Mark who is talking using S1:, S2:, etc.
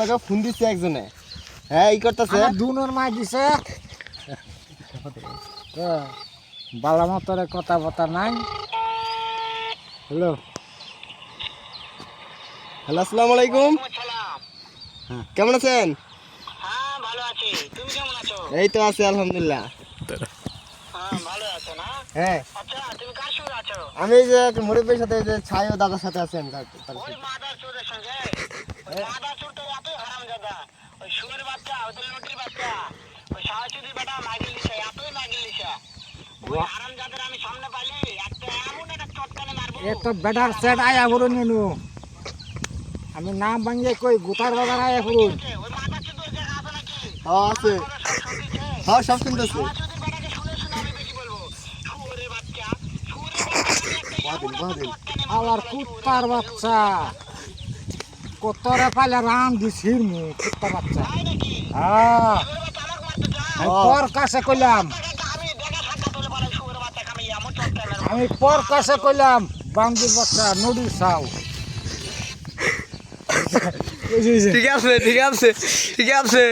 S1: লগে ফোন দিচ্ছে একজনে। হ্যাঁ ই করতেছে।
S2: আমার দুনোর মাই দিছে। তো বালা মতরে কথা বতা নাই। হ্যালো।
S1: হ্যালো আসসালামু আলাইকুম। হ্যাঁ, কেমন আছেন?
S3: হ্যাঁ ভালো আছি। তুমি কেমন আছো?
S1: এই তো আছি আলহামদুলিল্লাহ।
S3: হ্যাঁ ভালো আছো না?
S1: হ্যাঁ।
S3: আচ্ছা তুমি কার সঙ্গে আছো?
S1: আমি যে মুরব্বীর সাথে এই যে ছাই ও দাদার সাথে আছেন
S3: ওই ওই মাদার চোর তো এতই হারাম দাদা। ওই শুয়ের বাচ্চা ওদের লটির বাচ্চা ওই সাহসিদির বেটা মাগিল লিসা এতই মাগিল লিসা ওই হারাম আমি সামনে পাইলে একটা এমন একটা চটকানে মারবো।
S2: এ তো বেটার সেট আয়া নিনু। আমি নাম ভাঙিয়ে কই গুতার বাজার আয়া ফুরুন
S3: ওই চোর জায়গা আছে নাকি?
S1: হ্যাঁ আছে।
S3: সব শুনতেছে
S1: বাদিন বাদিন
S2: আবার কুত্তার বাচ্চা। কতরে পাইলে রাম দিছির মু কুত্তা বাচ্চা। হ্যাঁ। আমি পর কাছে কইলাম।
S3: আমি
S2: পর কাছে কইলাম বান্দির বাচ্চা নুডি সাউ
S4: ঠিক আছে ঠিক আছে ঠিক আছে।